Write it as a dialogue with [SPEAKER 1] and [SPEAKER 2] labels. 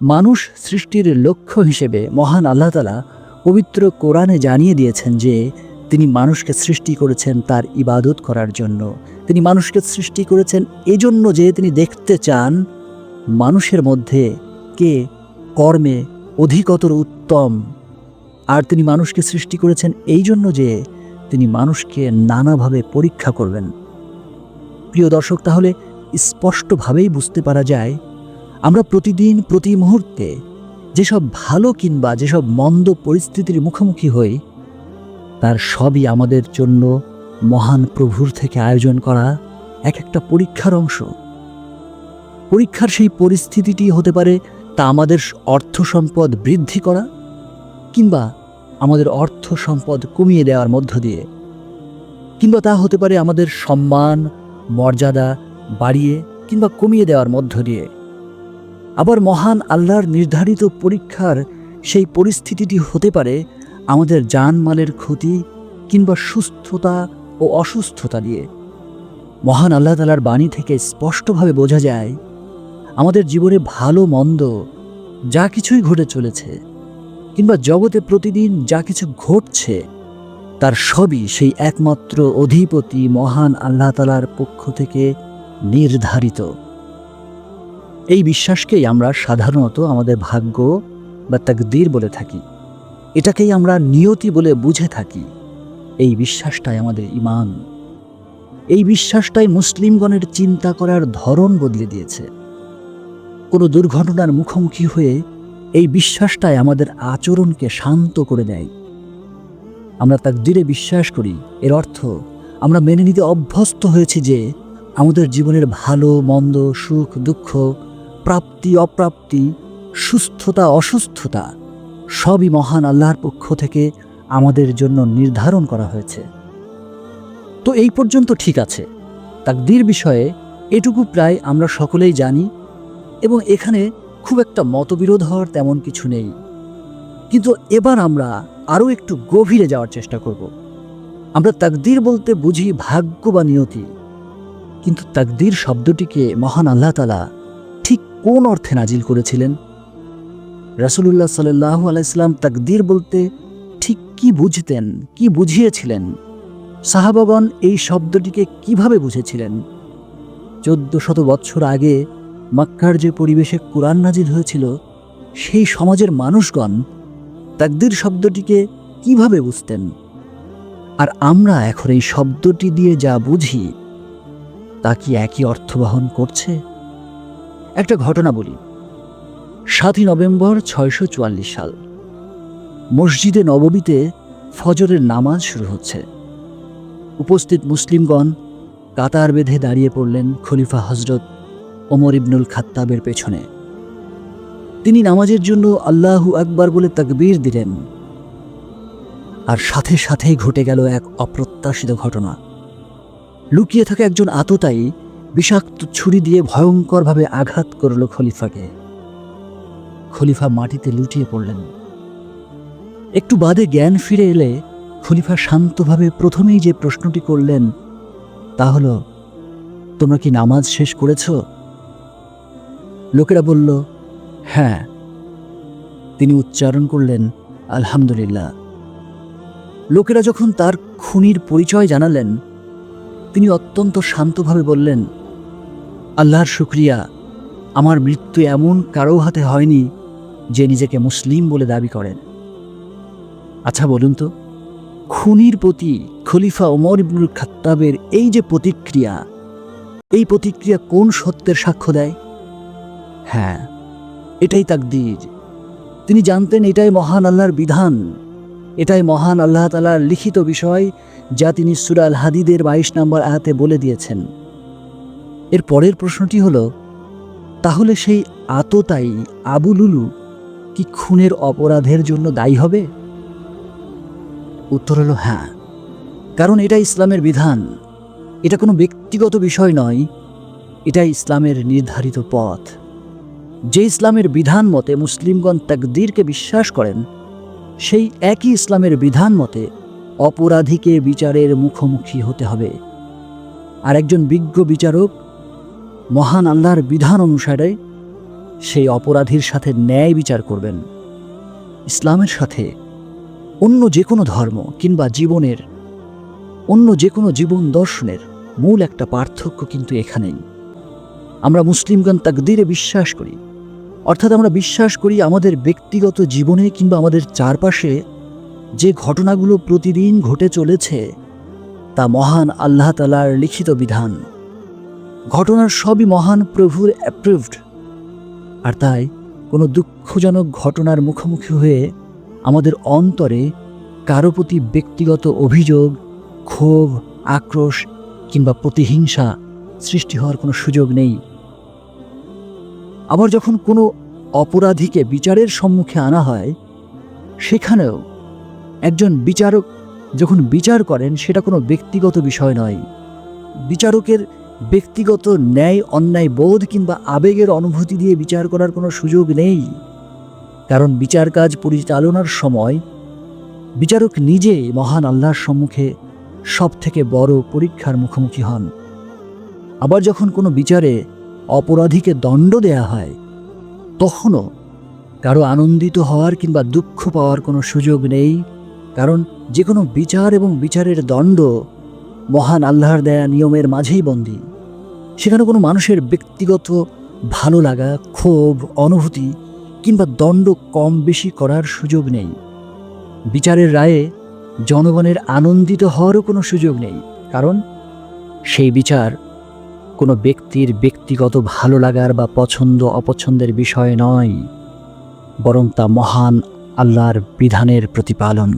[SPEAKER 1] মানুষ সৃষ্টির লক্ষ্য হিসেবে মহান আল্লাহ তালা পবিত্র কোরআনে জানিয়ে দিয়েছেন যে তিনি মানুষকে সৃষ্টি করেছেন তার ইবাদত করার জন্য। তিনি মানুষকে সৃষ্টি করেছেন এজন্য যে তিনি দেখতে চান মানুষের মধ্যে কে কর্মে অধিকতর উত্তম। আর তিনি মানুষকে সৃষ্টি করেছেন এই জন্য যে তিনি মানুষকে নানাভাবে পরীক্ষা করবেন। প্রিয় দর্শক, তাহলে স্পষ্টভাবেই বুঝতে পারা যায় আমরা প্রতিদিন, প্রতি মুহূর্তে যেসব ভালো কিংবা যেসব মন্দ পরিস্থিতির মুখোমুখি হই, তার সবই আমাদের জন্য মহান প্রভুর থেকে আয়োজন করা এক একটা পরীক্ষার অংশ। পরীক্ষার সেই পরিস্থিতিটি হতে পারে তা আমাদের অর্থ সম্পদ বৃদ্ধি করা কিংবা আমাদের অর্থ সম্পদ কমিয়ে দেওয়ার মধ্য দিয়ে, কিংবা তা হতে পারে আমাদের সম্মান, মর্যাদা বাড়িয়ে কিংবা কমিয়ে দেওয়ার মধ্য দিয়ে। আবার মহান আল্লাহর নির্ধারিত পরীক্ষার সেই পরিস্থিতিটি হতে পারে আমাদের জানমালের ক্ষতি কিংবা সুস্থতা ও অসুস্থতা দিয়ে মহান আল্লাহ তালার বাণী থেকে স্পষ্টভাবে বোঝা যায়, আমাদের জীবনে ভালো, মন্দ যা কিছুই ঘটে চলেছে কিংবা জগতে প্রতিদিন যা কিছু ঘটছে, তার সবই সেই একমাত্র অধিপতি মহান আল্লাহ তালার পক্ষ থেকে নির্ধারিত। এই বিশ্বাসকেই আমরা সাধারণত আমাদের ভাগ্য বা তাকদীর বলে থাকি। এটাকেই আমরা নিয়তি বলে বুঝে থাকি। এই বিশ্বাসটাই আমাদের ইমান এই বিশ্বাসটাই মুসলিমগণের চিন্তা করার ধরন বদলে দিয়েছে। কোনো দুর্ঘটনার মুখোমুখি হয়ে এই বিশ্বাসটাই আমাদের আচরণকে শান্ত করে দেয়। আমরা তাকদিরে বিশ্বাস করি, এর অর্থ আমরা মেনে নিতে অভ্যস্ত হয়েছি যে আমাদের জীবনের ভালো, মন্দ, সুখ, দুঃখ প্রাপ্তি অপ্রাপ্তি, সুস্থতা, অসুস্থতা, সবই মহান আল্লাহর পক্ষ থেকে আমাদের জন্য নির্ধারণ করা হয়েছে। তো এই পর্যন্ত ঠিক আছে। তাকদির বিষয়ে এটুকু প্রায় আমরা সকলেই জানি এবং এখানে খুব একটা মতবিরোধ হওয়ার তেমন কিছু নেই। কিন্তু এবার আমরা আরও একটু গভীরে যাওয়ার চেষ্টা করব। আমরা তাকদির বলতে বুঝি ভাগ্য বা নিয়তি। কিন্তু তাকদির শব্দটিকে মহান আল্লাহ তালা ঠিক কোন অর্থে নাজিল করেছিলেন? রাসুলুল্লাহ সাল্লাহ আলাইসলাম তাকদির বলতে ঠিক কি বুঝতেন, কি বুঝিয়েছিলেন? সাহাবাগণ এই শব্দটিকে কীভাবে বুঝেছিলেন? চোদ্দ শত বৎসর আগে মাক্কার যে পরিবেশে কোরআন নাজিল হয়েছিল, সেই সমাজের মানুষগণ তাকদির শব্দটিকে কীভাবে বুঝতেন? আর আমরা এখন এই শব্দটি দিয়ে যা বুঝি, তা কি একই অর্থ বহন করছে? একটা ঘটনা বলি। সাতই নভেম্বর ছয়শো চুয়াল্লিশ সাল, মসজিদে নববীতে ফজরের নামাজ শুরু হচ্ছে। উপস্থিত মুসলিমগণ কাতার বেঁধে দাঁড়িয়ে পড়লেন খলিফা হজরত ওমর ইবনুল খাত্তাবের পেছনে। তিনি নামাজের জন্য আল্লাহু আকবার বলে তাকবীর দিলেন। আর সাথে সাথেই ঘটে গেল এক অপ্রত্যাশিত ঘটনা। লুকিয়ে থাকা একজন আততায়ী বিষাক্ত ছুরি দিয়ে ভয়ঙ্করভাবে আঘাত করল খলিফাকে। খলিফা মাটিতে লুটিয়ে পড়লেন। একটু বাদে জ্ঞান ফিরে এলে খলিফা শান্তভাবে প্রথমেই যে প্রশ্নটি করলেন, তা হলো, তোমরা কি নামাজ শেষ করেছ? লোকেরা বলল হ্যাঁ। তিনি উচ্চারণ করলেন, আলহামদুলিল্লাহ। লোকেরা যখন তার খুনির পরিচয় জানালেন, তিনি অত্যন্ত শান্তভাবে বললেন আল্লাহর শুক্রিয়া। আমার মৃত্যু এমন কারও হাতে হয়নি যে নিজেকে মুসলিম বলে দাবি করেন। আচ্ছা বলুন তো, খুনির প্রতি খলিফা ওমর ইবনুল খাত্তাবের এই যে প্রতিক্রিয়া, এই প্রতিক্রিয়া কোন সত্যের সাক্ষ্য দেয়? হ্যাঁ এটাই তাকদীর। তিনি জানতেন এটাই মহান আল্লাহর বিধান, এটাই মহান আল্লাহ তালার লিখিত বিষয় যা তিনি সুরাল হাদিদের বাইশ নম্বর আয়াতে বলে দিয়েছেন। এর পরের প্রশ্নটি হলো, তাহলে সেই আততাই আবুলুলু কি খুনের অপরাধের জন্য দায়ী হবে? উত্তর হলো হ্যাঁ কারণ এটা ইসলামের বিধান। এটা কোনো ব্যক্তিগত বিষয় নয়, এটা ইসলামের নির্ধারিত পথ। যে ইসলামের বিধান মতে মুসলিমগণ তাকদীরকে বিশ্বাস করেন, সেই একই ইসলামের বিধান মতে অপরাধীকে বিচারের মুখোমুখি হতে হবে। আর একজন বিজ্ঞ বিচারক মহান আল্লাহর বিধান অনুসারে সেই অপরাধীর সাথে ন্যায় বিচার করবেন। ইসলামের সাথে অন্য যে কোনো ধর্ম কিংবা জীবনের, অন্য যে কোনো জীবন দর্শনের মূল একটা পার্থক্য কিন্তু এখানেই। আমরা মুসলিমগণ তাকদিরে বিশ্বাস করি। অর্থাৎ আমরা বিশ্বাস করি আমাদের ব্যক্তিগত জীবনে কিংবা আমাদের চারপাশে যে ঘটনাগুলো প্রতিদিন ঘটে চলেছে, তা মহান আল্লাহ তালার লিখিত বিধান। ঘটনার সবই মহান প্রভুর অ্যাপ্রুভড আর তাই কোনো দুঃখজনক ঘটনার মুখোমুখি হয়ে আমাদের অন্তরে কারও প্রতি ব্যক্তিগত অভিযোগ, ক্ষোভ, আক্রোশ কিংবা প্রতিহিংসা সৃষ্টি হওয়ার কোনো সুযোগ নেই। আবার যখন কোনো অপরাধীকে বিচারের সম্মুখে আনা হয়, সেখানেও একজন বিচারক যখন বিচার করেন, সেটা কোনো ব্যক্তিগত বিষয় নয়। বিচারকের ব্যক্তিগত ন্যায়, অন্যায় বোধ কিংবা আবেগের অনুভূতি দিয়ে বিচার করার কোনো সুযোগ নেই। কারণ বিচার কাজ পরিচালনার সময় বিচারক নিজে মহান আল্লাহর সম্মুখে সব থেকে বড় পরীক্ষার মুখোমুখি হন। আবার যখন কোনো বিচারে অপরাধীকে দণ্ড দেয়া হয়, তখনও কারও আনন্দিত হওয়ার কিংবা দুঃখ পাওয়ার কোনো সুযোগ নেই। কারণ যে কোনো বিচার এবং বিচারের দণ্ড মহান আল্লাহর দেয়া নিয়মের মাঝেই বন্দী। সেখানে কোনো মানুষের ব্যক্তিগত ভালো লাগা, ক্ষোভ, অনুভূতি কিংবা দণ্ড কম বেশি করার সুযোগ নেই। বিচারের রায়ে জনগণের আনন্দিত হওয়ারও কোনো সুযোগ নেই, কারণ সেই বিচার কোনো ব্যক্তির ব্যক্তিগত ভালো লাগার বা পছন্দ অপছন্দের বিষয় নয়, বরং তা মহান আল্লাহর বিধানের প্রতিপালন।